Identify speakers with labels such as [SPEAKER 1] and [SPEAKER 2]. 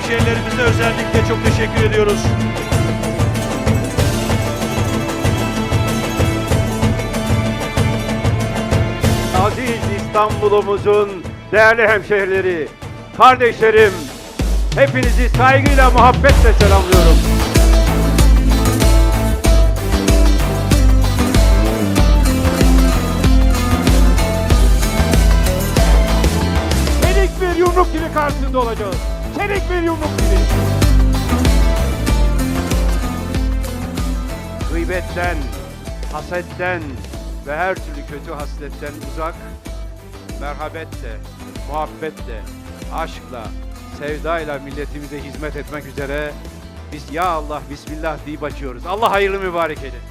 [SPEAKER 1] hemşehrilerimize özellikle çok teşekkür ediyoruz.
[SPEAKER 2] Aziz İstanbul'umuzun değerli hemşehrileri, kardeşlerim, hepinizi saygıyla, muhabbetle selamlıyorum. Çelik bir yumruk gibi karşısında olacağız. Çelik bir yumruk gibi. Gıybetten, hasetten ve her türlü kötü hasletten uzak, merhametle, muhabbetle, aşkla, sevdayla milletimize hizmet etmek üzere biz ya Allah Bismillah deyip açıyoruz. Allah hayırlı mübarek eylesin.